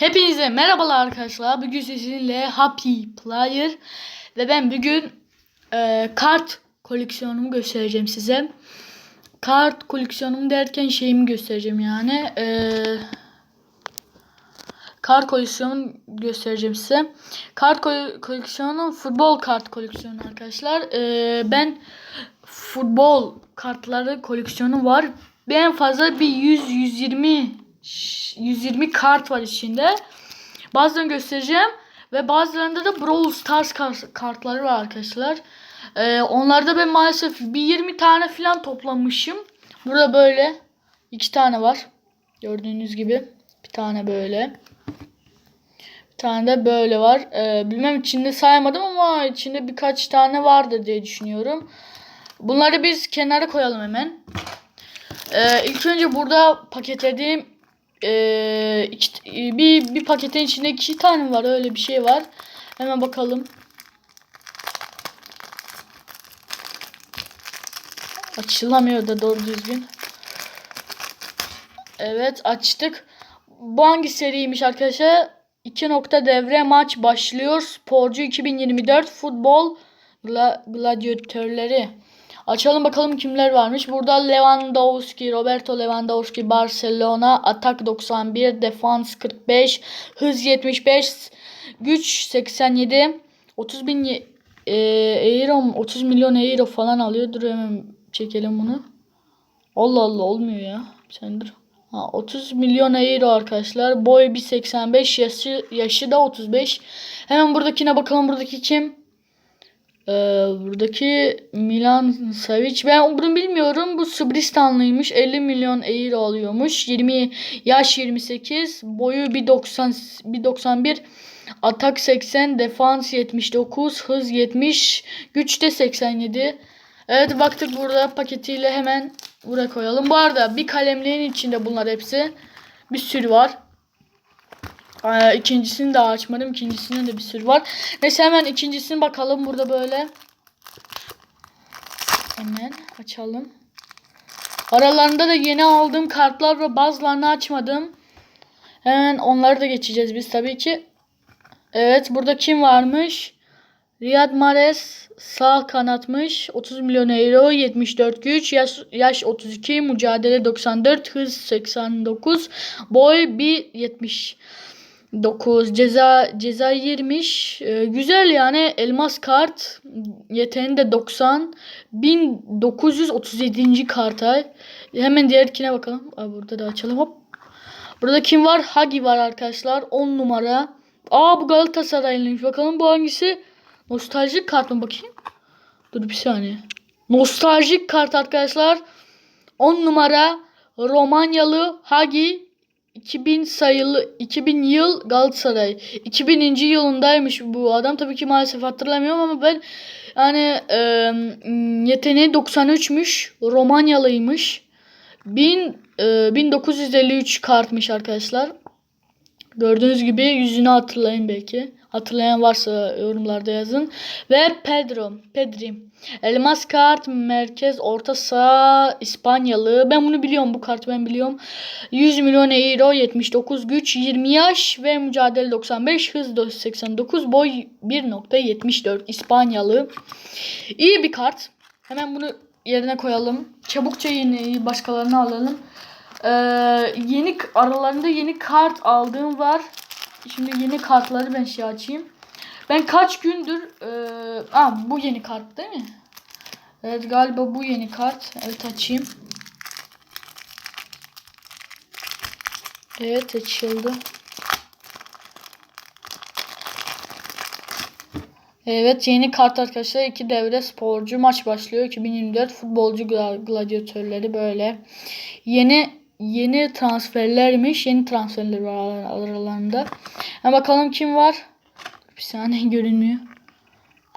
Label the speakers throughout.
Speaker 1: Hepinize merhabalar arkadaşlar. Bugün sizinle Happy Player ve ben bugün e, kart koleksiyonumu göstereceğim size. Kart koleksiyonumu derken şeyimi göstereceğim yani. E, kart koleksiyonumu göstereceğim size. Kart kole- koleksiyonu futbol kart koleksiyonu arkadaşlar. E, ben futbol kartları koleksiyonu var. En fazla bir 100 120 120 kart var içinde. Bazılarını göstereceğim ve bazılarında da Brawl Stars kar- kartları var arkadaşlar. Ee, onlarda ben maalesef bir 20 tane falan toplamışım. Burada böyle iki tane var. Gördüğünüz gibi bir tane böyle. Bir tane de böyle var. Ee, bilmem içinde saymadım ama içinde birkaç tane vardır diye düşünüyorum. Bunları biz kenara koyalım hemen. Ee, ilk önce burada paketlediğim ee, iki, bir, bir paketin içinde iki tane var öyle bir şey var. Hemen bakalım. Açılamıyor da doğru düzgün. Evet açtık. Bu hangi seriymiş arkadaşlar? 2 nokta devre maç başlıyor. Sporcu 2024 futbol gla, gladyatörleri. Açalım bakalım kimler varmış. Burada Lewandowski, Roberto Lewandowski, Barcelona, atak 91, defans 45, hız 75, güç 87, 30 bin e, euro, 30 milyon euro falan alıyor. Dur hemen çekelim bunu. Allah Allah olmuyor ya. Sen dur. Ha, 30 milyon euro arkadaşlar. Boy 1.85, yaşı, yaşı da 35. Hemen buradakine bakalım. Buradaki kim? Ee, buradaki Milan Savic ben bunu bilmiyorum. Bu Sıbristanlıymış. 50 milyon euro alıyormuş. 20 yaş 28, boyu 1.90 1.91, atak 80, defans 79, hız 70, güç de 87. Evet baktık burada paketiyle hemen buraya koyalım. Bu arada bir kalemliğin içinde bunlar hepsi. Bir sürü var. Ee, ikincisini daha açmadım. İkincisinde de bir sürü var. Neyse hemen ikincisini bakalım. Burada böyle. Hemen açalım. Aralarında da yeni aldığım kartlar ve bazılarını açmadım. Hemen onları da geçeceğiz biz tabii ki. Evet burada kim varmış? Riyad Mahrez sağ kanatmış. 30 milyon euro, 74 güç, yaş, yaş 32, mücadele 94, hız 89, boy 1.70. 9 ceza ceza yermiş. Ee, güzel yani elmas kart. Yeteneği de 90. 1937. karta. Hemen diğerkine bakalım. Aa, burada da açalım hop. Burada kim var? Hagi var arkadaşlar. 10 numara. Aa bu Galatasaraylıymış. Bakalım bu hangisi? Nostaljik kart mı bakayım? Dur bir saniye. Nostaljik kart arkadaşlar. 10 numara Romanyalı Hagi 2000 sayılı 2000 yıl Galatasaray. 2000. yılındaymış bu adam. Tabii ki maalesef hatırlamıyorum ama ben yani e, yeteneği 93'müş. Romanyalıymış. 1000 e, 1953 kartmış arkadaşlar. Gördüğünüz gibi yüzünü hatırlayın belki. Hatırlayan varsa yorumlarda yazın. Ve Pedro, Pedri. Elmas kart, merkez, orta saha, İspanyalı. Ben bunu biliyorum. Bu kartı ben biliyorum. 100 milyon euro, 79 güç, 20 yaş ve mücadele 95, hız 89, boy 1.74 İspanyalı. İyi bir kart. Hemen bunu yerine koyalım. Çabukça yeni başkalarını alalım. Ee, yeni aralarında yeni kart aldığım var. Şimdi yeni kartları ben şey açayım. Ben kaç gündür e, aa, bu yeni kart değil mi? Evet galiba bu yeni kart. Evet açayım. Evet açıldı. Evet yeni kart arkadaşlar. iki devre sporcu maç başlıyor. 2024 futbolcu gla- gladyatörleri böyle. Yeni yeni transferlermiş. Yeni transferler var aralarında. Ha, bakalım kim var. Bir saniye görünmüyor.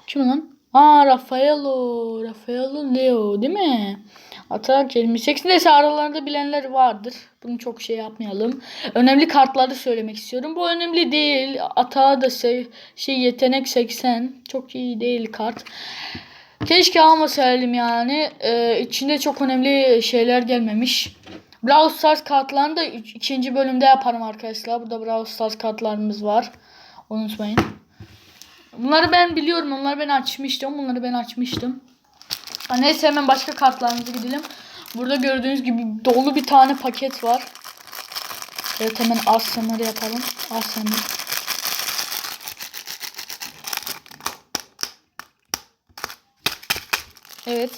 Speaker 1: Kim lan? Aa Rafaelo. Rafaelo Leo değil mi? Atak 28. Neyse aralarında bilenler vardır. Bunu çok şey yapmayalım. Önemli kartları söylemek istiyorum. Bu önemli değil. Atağı da şey, şey yetenek 80. Çok iyi değil kart. Keşke almasaydım yani. Ee, içinde çok önemli şeyler gelmemiş. Brawl Stars kartlarını da ikinci bölümde yaparım arkadaşlar. Burada Brawl Stars kartlarımız var. Unutmayın. Bunları ben biliyorum. Onları ben açmıştım. Bunları ben açmıştım. Ha, Neyse hemen başka kartlarımıza gidelim. Burada gördüğünüz gibi dolu bir tane paket var. Evet hemen az sınırı yapalım. Az sınır. Evet.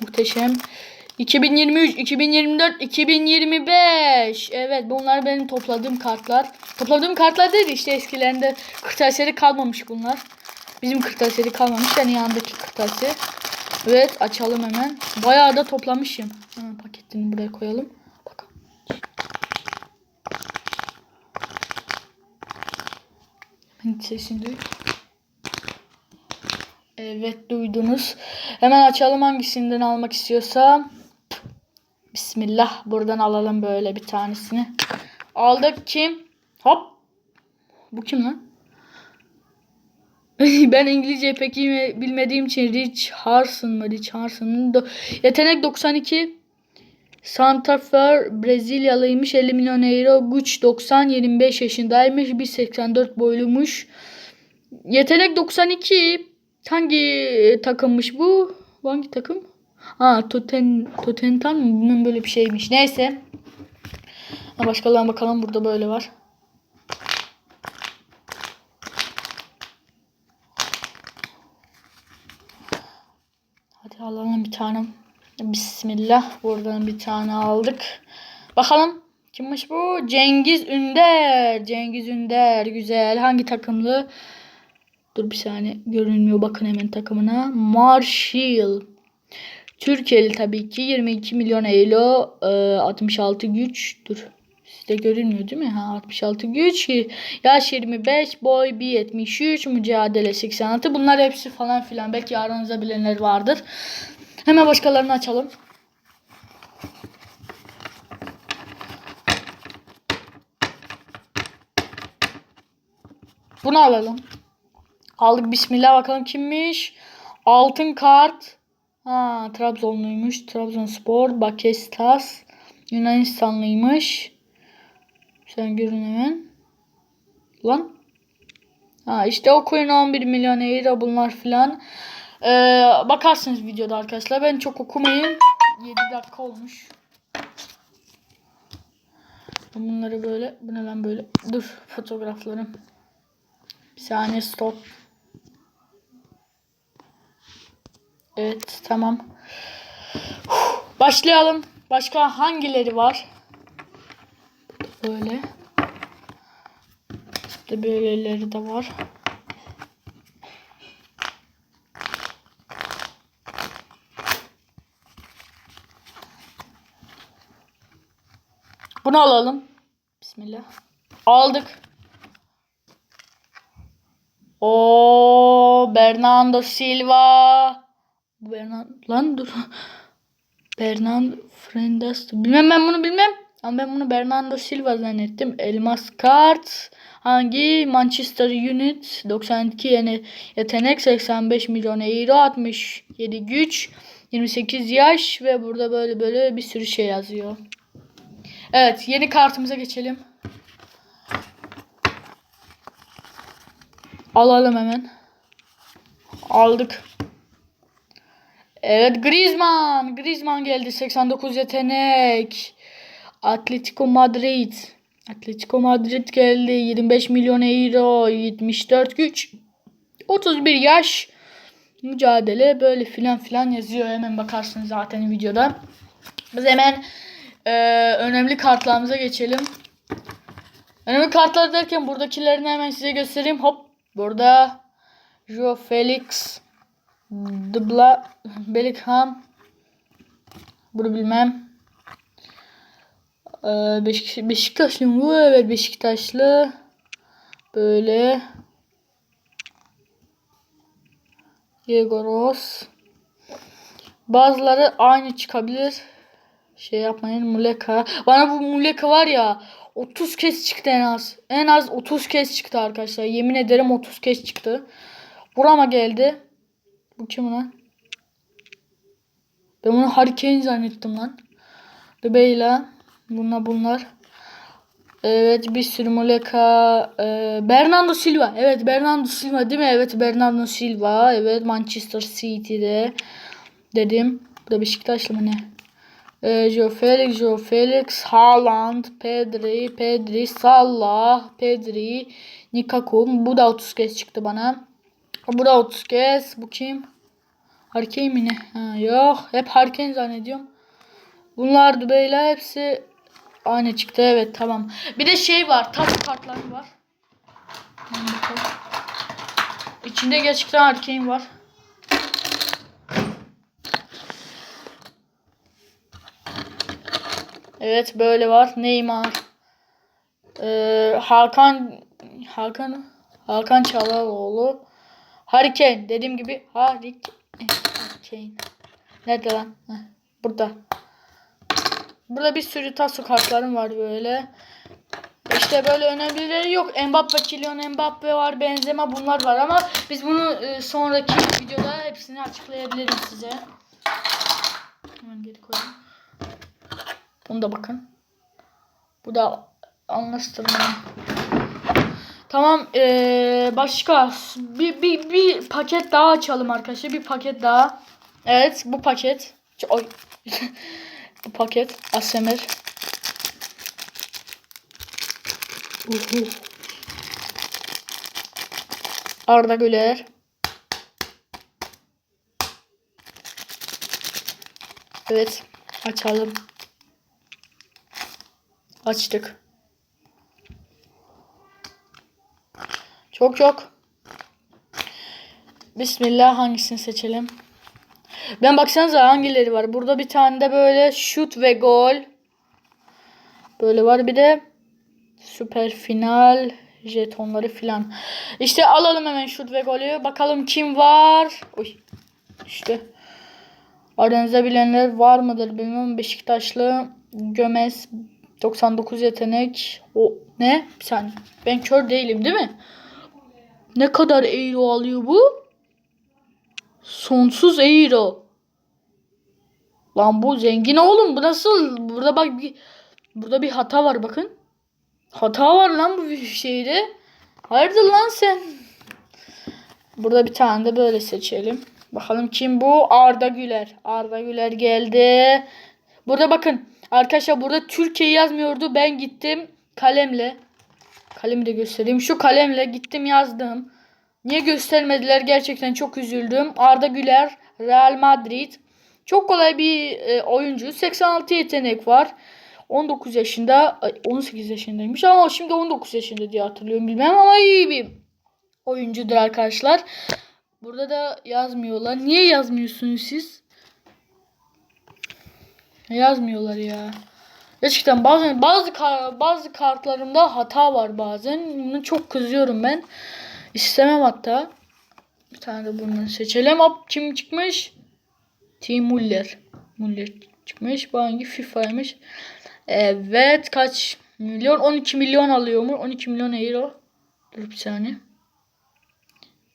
Speaker 1: Muhteşem. 2023, 2024, 2025. Evet bunlar benim topladığım kartlar. Topladığım kartlar değil işte eskilerinde kırtasiyeli kalmamış bunlar. Bizim kırtasiyeli kalmamış yani yanındaki kırtasiye. Evet açalım hemen. Bayağı da toplamışım. Hemen paketini buraya koyalım. Bakalım. Sesini duy. Evet duydunuz. Hemen açalım hangisinden almak istiyorsa. Bismillah. Buradan alalım böyle bir tanesini. Aldık kim? Hop. Bu kim lan? ben İngilizce pek iyi bilmediğim için Rich Harson mı? Rich Harson. Yetenek 92. Santa Fe Brezilyalıymış 50 milyon euro. Güç 90 25 yaşındaymış. 1.84 boyluymuş. Yetenek 92. Hangi takımmış? Bu Hangi takım? Ha Toten Totentan mı? Bilmem böyle bir şeymiş. Neyse. Ha, başkalarına bakalım. Burada böyle var. Hadi alalım bir tane. Bismillah. Buradan bir tane aldık. Bakalım. Kimmiş bu? Cengiz Ünder. Cengiz Ünder. Güzel. Hangi takımlı? Dur bir saniye. Görünmüyor. Bakın hemen takımına. Marshall. Türkiye'li tabii ki. 22 milyon euro. e, 66 güç. Dur. Sizde görünmüyor değil mi? Ha 66 güç. Yaş 25. Boy 1.73. Mücadele 86. Bunlar hepsi falan filan. Belki aranızda bilenler vardır. Hemen başkalarını açalım. Bunu alalım. Aldık bismillah bakalım kimmiş. Altın kart. Ha Trabzonluymuş. Trabzonspor. Bakestas. Yunanistanlıymış. Sen görün hemen. Lan. Ha işte o coin 11 milyon euro bunlar filan. Ee, bakarsınız videoda arkadaşlar. Ben çok okumayayım. 7 dakika olmuş. Bunları böyle. Bu ne lan böyle. Dur fotoğraflarım. Bir saniye stop. Evet tamam. Başlayalım. Başka hangileri var? Böyle. İşte böyleleri de var. Bunu alalım. Bismillah. Aldık. O Bernardo Silva. Bu Bernardo lan dur. Bernardo Frendas. Bilmem ben bunu bilmem. Ama ben bunu Bernardo Silva zannettim. Elmas kart. Hangi? Manchester Unit. 92 yeni yetenek. 85 milyon euro. 67 güç. 28 yaş. Ve burada böyle böyle bir sürü şey yazıyor. Evet yeni kartımıza geçelim. Alalım hemen. Aldık. Evet Griezmann. Griezmann geldi. 89 yetenek. Atletico Madrid. Atletico Madrid geldi. 25 milyon euro. 74 güç. 31 yaş. Mücadele böyle filan filan yazıyor. Hemen bakarsınız zaten videoda. Biz hemen e, önemli kartlarımıza geçelim. Önemli kartlar derken buradakilerini hemen size göstereyim. Hop. Burada Joe Felix Dubla Bellingham Bunu bilmem. Ee, Beşik, Beşiktaşlı mı? Evet Beşiktaşlı. Böyle. Diego. Bazıları aynı çıkabilir. Şey yapmayın Muleka. Bana bu Muleka var ya 30 kez çıktı en az. En az 30 kez çıktı arkadaşlar. Yemin ederim 30 kez çıktı. Burama geldi. Bu kim lan? Ben bunu Harry Kane zannettim lan. Beyla. Bunlar bunlar. Evet bir sürü Muleka. Ee, Bernardo Silva. Evet Bernardo Silva değil mi? Evet Bernardo Silva. Evet Manchester City'de. Dedim. Bu da Beşiktaşlı mı ne? Ee, Joe Felix, Joe Felix, Haaland, Pedri, Pedri, Salah, Pedri, Nikaku. Bu da 30 kez çıktı bana. Bu da 30 kez. Bu kim? Harkey mi ne? Ha, yok. Hep Harkey zannediyorum. Bunlar Dubey'ler hepsi aynı çıktı. Evet tamam. Bir de şey var. Taş kartları var. İçinde gerçekten Harkey'in var. Evet böyle var. Neymar. Ee, Hakan Hakan Hakan Çalhanoğlu. Hurricane dediğim gibi Hurricane. Nerede lan? Heh, burada. Burada bir sürü taso kartlarım var böyle. İşte böyle önemlileri yok. Mbappe, Kylian Mbappe var, Benzema bunlar var ama biz bunu e, sonraki videoda hepsini açıklayabilirim size. Hemen geri koyayım. Bunu da bakın. Bu da anlaştırma. Tamam ee, başka bir, bir, bir paket daha açalım arkadaşlar. Bir paket daha. Evet bu paket. Oy. bu paket. ASMR. Uhu. Arda Güler. Evet. Açalım. Açtık. Çok çok. Bismillah hangisini seçelim? Ben baksanıza hangileri var. Burada bir tane de böyle şut ve gol. Böyle var bir de süper final jetonları filan. İşte alalım hemen şut ve golü. Bakalım kim var. Uy. İşte. Aranızda bilenler var mıdır bilmiyorum. Beşiktaşlı Gömez 99 yetenek. O ne? Bir saniye. Ben kör değilim değil mi? Ne kadar euro alıyor bu? Sonsuz euro. Lan bu zengin oğlum. Bu nasıl? Burada bak bir burada bir hata var bakın. Hata var lan bu şeyde. Hayırdır lan sen? Burada bir tane de böyle seçelim. Bakalım kim bu? Arda Güler. Arda Güler geldi. Burada bakın. Arkadaşlar burada Türkiye yazmıyordu. Ben gittim kalemle. Kalemi de göstereyim. Şu kalemle gittim yazdım. Niye göstermediler? Gerçekten çok üzüldüm. Arda Güler, Real Madrid. Çok kolay bir e, oyuncu. 86 yetenek var. 19 yaşında, ay, 18 yaşındaymış ama şimdi 19 yaşında diye hatırlıyorum bilmem ama iyi bir oyuncudur arkadaşlar. Burada da yazmıyorlar. Niye yazmıyorsunuz siz? Yazmıyorlar ya. Gerçekten bazen bazı bazı kartlarımda hata var bazen. Bunu çok kızıyorum ben. İstemem hatta. Bir tane de bunu seçelim. Hop kim çıkmış? Tim Muller. Muller çıkmış. Bu hangi FIFA'ymış? Evet kaç milyon? 12 milyon alıyor mu? 12 milyon euro. Dur bir saniye.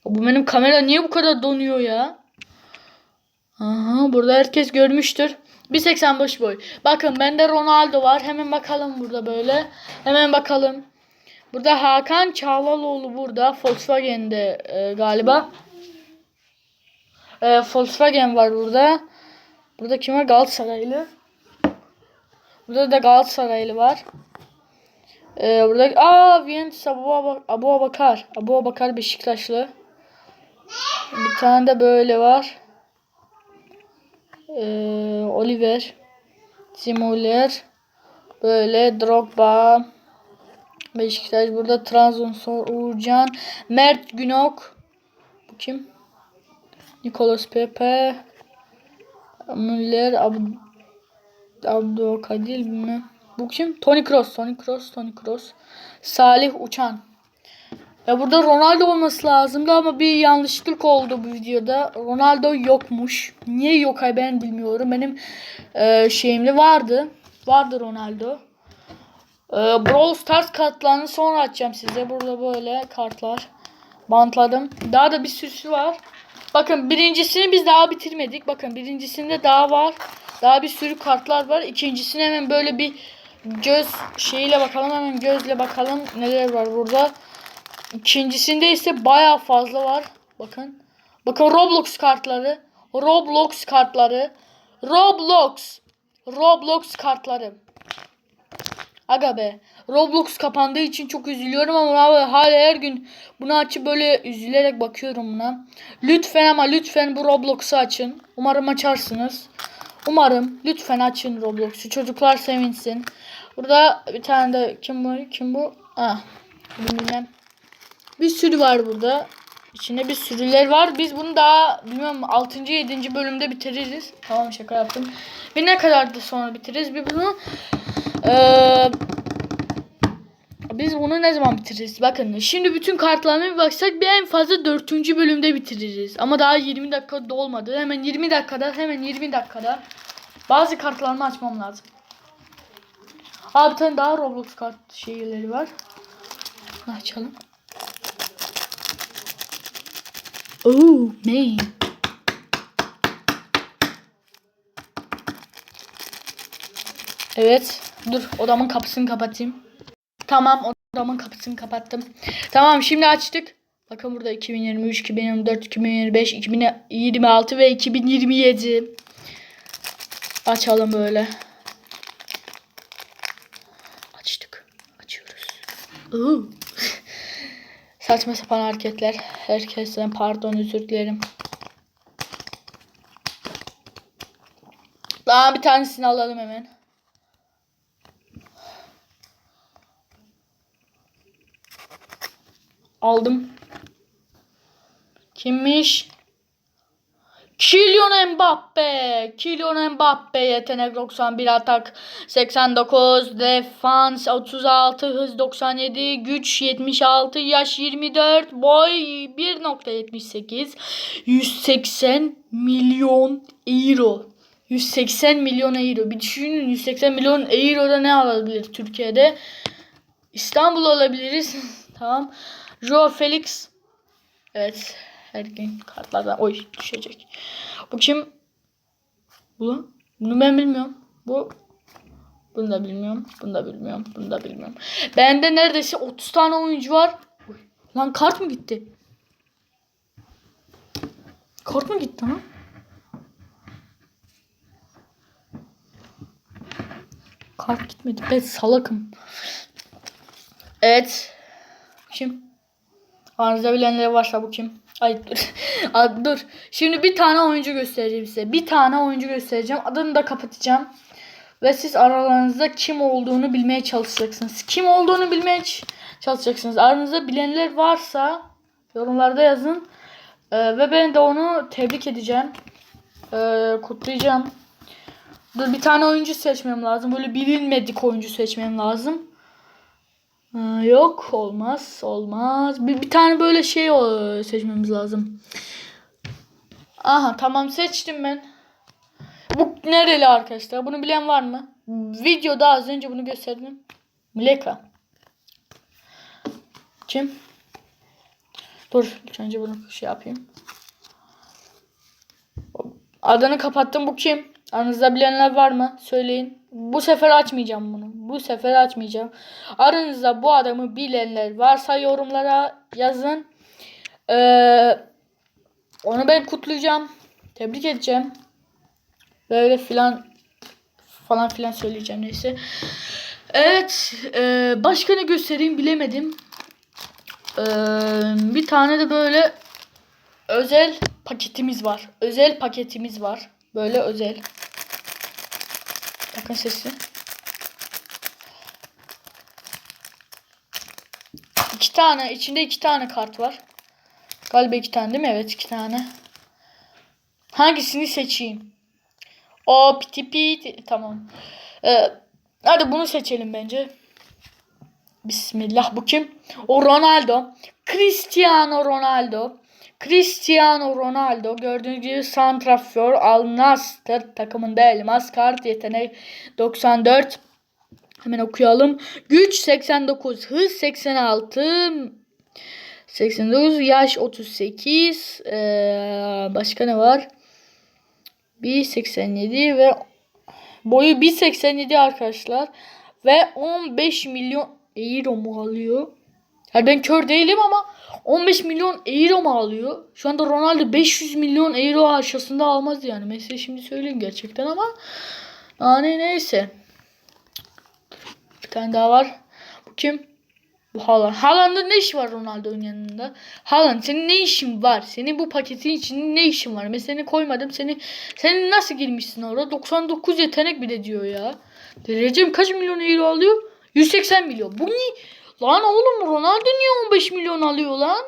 Speaker 1: Bu benim kamera niye bu kadar donuyor ya? Aha burada herkes görmüştür. 1.85 boy. Bakın bende Ronaldo var. Hemen bakalım burada böyle. Hemen bakalım. Burada Hakan Çağlaloğlu burada. Volkswagen'de e, galiba. E, Volkswagen var burada. Burada kim var? Galatasaraylı. Burada da Galatasaraylı var. E, burada aa Vientes Abu, Abu Abakar. Abu Abakar Beşiktaşlı. Bir tane de böyle var. Ee, Oliver, Simuler, böyle Drogba, Beşiktaş burada Trabzonspor, Uğurcan, Mert Günok, bu kim? Nicolas Pepe, Müller, Ab Abdülkadir bilmem. Bu kim? Tony Kroos, Tony Kroos, Tony Kroos. Salih Uçan. Ya burada Ronaldo olması lazımdı ama bir yanlışlık oldu bu videoda. Ronaldo yokmuş. Niye yok ben bilmiyorum. Benim e, şeyimde vardı. Vardı Ronaldo. E, Brawl Stars kartlarını sonra açacağım size. Burada böyle kartlar bantladım. Daha da bir sürüsü var. Bakın birincisini biz daha bitirmedik. Bakın birincisinde daha var. Daha bir sürü kartlar var. İkincisine hemen böyle bir göz şeyiyle bakalım. Hemen gözle bakalım neler var burada. İkincisinde ise bayağı fazla var. Bakın. Bakın Roblox kartları. Roblox kartları. Roblox. Roblox kartları. Aga be. Roblox kapandığı için çok üzülüyorum ama abi hala her gün bunu açıp böyle üzülerek bakıyorum buna. Lütfen ama lütfen bu Roblox'u açın. Umarım açarsınız. Umarım lütfen açın Roblox'u. Çocuklar sevinsin. Burada bir tane de kim bu? Kim bu? Ah. Bilmem. Bir sürü var burada. İçinde bir sürüler var. Biz bunu daha bilmiyorum 6. 7. bölümde bitiririz. Tamam şaka yaptım. Ve ne kadar da sonra bitiririz? Bir bunu eee biz bunu ne zaman bitiririz? Bakın şimdi bütün kartlarına bir baksak bir en fazla 4. bölümde bitiririz. Ama daha 20 dakika dolmadı. Hemen 20 dakikada hemen 20 dakikada bazı kartlarımı açmam lazım. Abi bir tane daha Roblox kart şeyleri var. Açalım. Oh man. Evet. Dur odamın kapısını kapatayım. Tamam odamın kapısını kapattım. Tamam şimdi açtık. Bakın burada 2023, 2024, 2025, 2026 ve 2027. Açalım böyle. Açtık. Açıyoruz. Oo. Saçma sapan hareketler. Herkesten pardon özür dilerim. Daha bir tanesini alalım hemen. Aldım. Kimmiş? Kylian Mbappe. Kylian Mbappe yetenek 91 atak 89 defans 36 hız 97 güç 76 yaş 24 boy 1.78 180 milyon euro. 180 milyon euro. Bir düşünün 180 milyon euroda ne alabilir Türkiye'de? İstanbul alabiliriz. tamam. Joe Felix. Evet. Her gün kartlardan oy düşecek. Bu kim? Bu? Bunu ben bilmiyorum. Bu bunu da bilmiyorum. Bunu da bilmiyorum. Bunu da bilmiyorum. Bende neredeyse 30 tane oyuncu var. Lan kart mı gitti? Kart mı gitti lan? Kart gitmedi. Ben salakım. Evet. Kim? Aranızda bilenler varsa bu kim? Ay dur. Aa, dur. Şimdi bir tane oyuncu göstereceğim size. Bir tane oyuncu göstereceğim. Adını da kapatacağım. Ve siz aralarınızda kim olduğunu bilmeye çalışacaksınız. Kim olduğunu bilmeye çalışacaksınız. Aranızda bilenler varsa yorumlarda yazın. Ee, ve ben de onu tebrik edeceğim. Ee, kutlayacağım. Dur bir tane oyuncu seçmem lazım. Böyle bilinmedik oyuncu seçmem lazım. Yok olmaz olmaz. Bir, bir tane böyle şey seçmemiz lazım. Aha tamam seçtim ben. Bu nereli arkadaşlar? Bunu bilen var mı? Videoda az önce bunu gösterdim. Mileka. Kim? Dur ilk önce bunu şey yapayım. Adını kapattım. Bu kim? Aranızda bilenler var mı? Söyleyin. Bu sefer açmayacağım bunu. Bu sefer açmayacağım. Aranızda bu adamı bilenler varsa yorumlara yazın. Ee, onu ben kutlayacağım. Tebrik edeceğim. Böyle filan falan filan söyleyeceğim neyse. Evet. E, başka ne göstereyim bilemedim. Ee, bir tane de böyle özel paketimiz var. Özel paketimiz var. Böyle özel. Bakın sesi. İki tane. içinde iki tane kart var. Galiba iki tane değil mi? Evet iki tane. Hangisini seçeyim? O piti piti. Tamam. Ee, hadi bunu seçelim bence. Bismillah bu kim? O Ronaldo. Cristiano Ronaldo. Cristiano Ronaldo gördüğünüz gibi santrafor Al Nassr takımında elmas kart yetenek 94 hemen okuyalım güç 89 hız 86 89 yaş 38 ee, başka ne var 1 87 ve Boyu 1.87 arkadaşlar. Ve 15 milyon euro mu alıyor? Yani ben kör değilim ama 15 milyon euro mu alıyor? Şu anda Ronaldo 500 milyon euro aşağısında almaz yani. Mesela şimdi söyleyeyim gerçekten ama yani neyse. Bir tane daha var. Bu kim? Bu Haaland. Haaland'ın ne işi var Ronaldo'nun yanında? Haaland senin ne işin var? Senin bu paketin içinde ne işin var? Mesela seni koymadım. Seni senin nasıl girmişsin orada? 99 yetenek bile diyor ya. Recep kaç milyon euro alıyor? 180 milyon. Bu ne? Lan oğlum Ronaldo niye 15 milyon alıyor lan?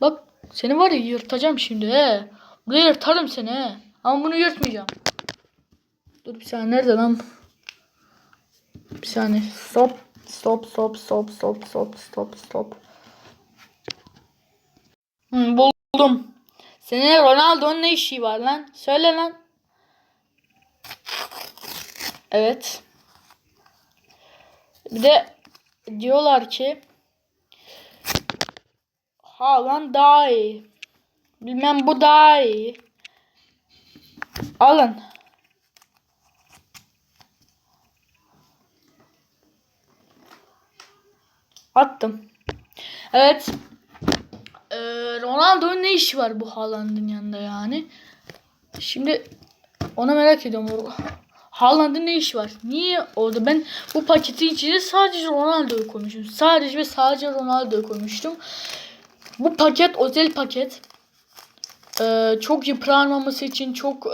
Speaker 1: Bak seni var ya yırtacağım şimdi he. Burada yırtarım seni he. Ama bunu yırtmayacağım. Dur bir saniye nerede lan? Bir saniye. Stop. Stop stop stop stop stop stop stop. Hı, buldum. Senin Ronaldo'nun ne işi var lan? Söyle lan. Evet. Bir de diyorlar ki Haaland daha iyi. Bilmem bu daha iyi. Alın. Attım. Evet. Ee, Ronaldo'nun ne işi var bu Haaland'ın yanında yani? Şimdi ona merak ediyorum. Haaland'ın ne işi var? Niye orada? Ben bu paketin içinde sadece Ronaldo'yu koymuşum. Sadece ve sadece Ronaldo'yu koymuştum. Bu paket özel paket. Ee, çok yıpranmaması için, çok e,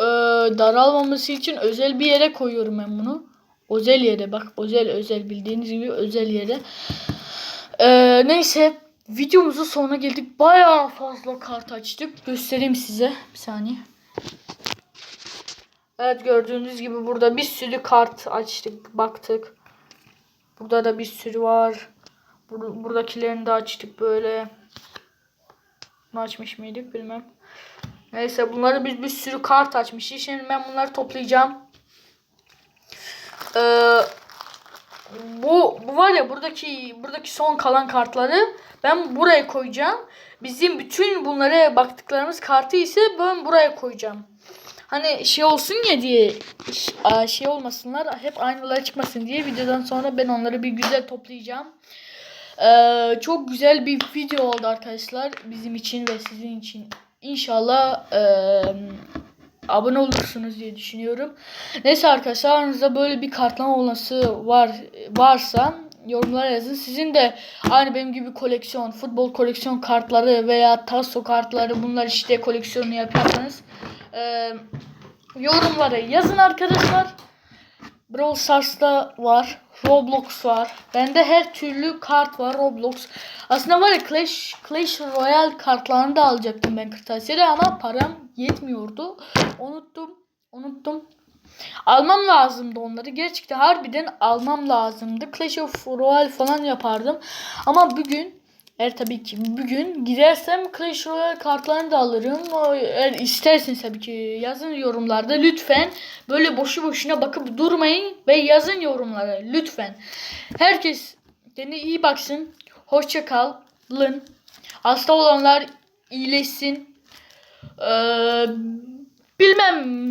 Speaker 1: daralmaması için özel bir yere koyuyorum ben bunu. Özel yere bak. Özel özel bildiğiniz gibi özel yere. Ee, neyse videomuzun sonuna geldik. Bayağı fazla kart açtık. Göstereyim size. Bir saniye. Evet gördüğünüz gibi burada bir sürü kart açtık. Baktık. Burada da bir sürü var. Bur buradakilerini de açtık böyle. Bunu açmış mıydık bilmem. Neyse bunları biz bir sürü kart açmışız. Şimdi ben bunları toplayacağım. Ee, bu, bu var ya buradaki buradaki son kalan kartları ben buraya koyacağım. Bizim bütün bunlara baktıklarımız kartı ise ben buraya koyacağım. Hani şey olsun ya diye şey olmasınlar hep aynılar çıkmasın diye videodan sonra ben onları bir güzel toplayacağım. Ee, çok güzel bir video oldu arkadaşlar bizim için ve sizin için. İnşallah e, abone olursunuz diye düşünüyorum. Neyse arkadaşlar aranızda böyle bir kartlama olması var varsa yorumlara yazın. Sizin de aynı benim gibi koleksiyon, futbol koleksiyon kartları veya taso kartları bunlar işte koleksiyonu yapıyorsanız e, yorumlara yazın arkadaşlar. Brawl Stars'ta var. Roblox var. Bende her türlü kart var Roblox. Aslında var ya Clash, Clash Royale kartlarını da alacaktım ben kırtasiyede ama param yetmiyordu. Unuttum. Unuttum. Almam lazımdı onları. Gerçekten harbiden almam lazımdı. Clash of Royale falan yapardım. Ama bugün eğer tabii ki bugün gidersem Clash Royale kartlarını da alırım. Eğer isterseniz tabii ki yazın yorumlarda lütfen. Böyle boşu boşuna bakıp durmayın ve yazın yorumlara lütfen. Herkes kendine iyi baksın. Hoşça kalın. Hasta olanlar iyileşsin. Ee, bilmem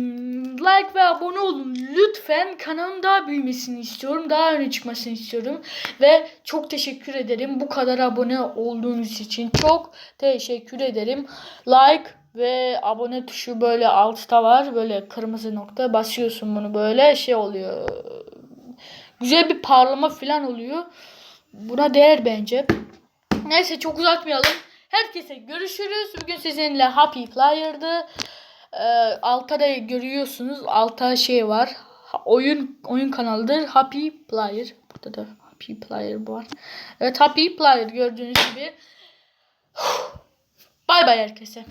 Speaker 1: like ve abone olun. Lütfen kanalın daha büyümesini istiyorum. Daha öne çıkmasını istiyorum. Ve çok teşekkür ederim. Bu kadar abone olduğunuz için çok teşekkür ederim. Like ve abone tuşu böyle altta var. Böyle kırmızı nokta. Basıyorsun bunu böyle şey oluyor. Güzel bir parlama falan oluyor. Buna değer bence. Neyse çok uzatmayalım. Herkese görüşürüz. Bugün sizinle Happy Player'dı. Ee, altta da görüyorsunuz. Altta şey var. Oyun oyun kanalıdır. Happy Player. Burada da Happy Player var. Evet Happy Player gördüğünüz gibi. Bay bay herkese.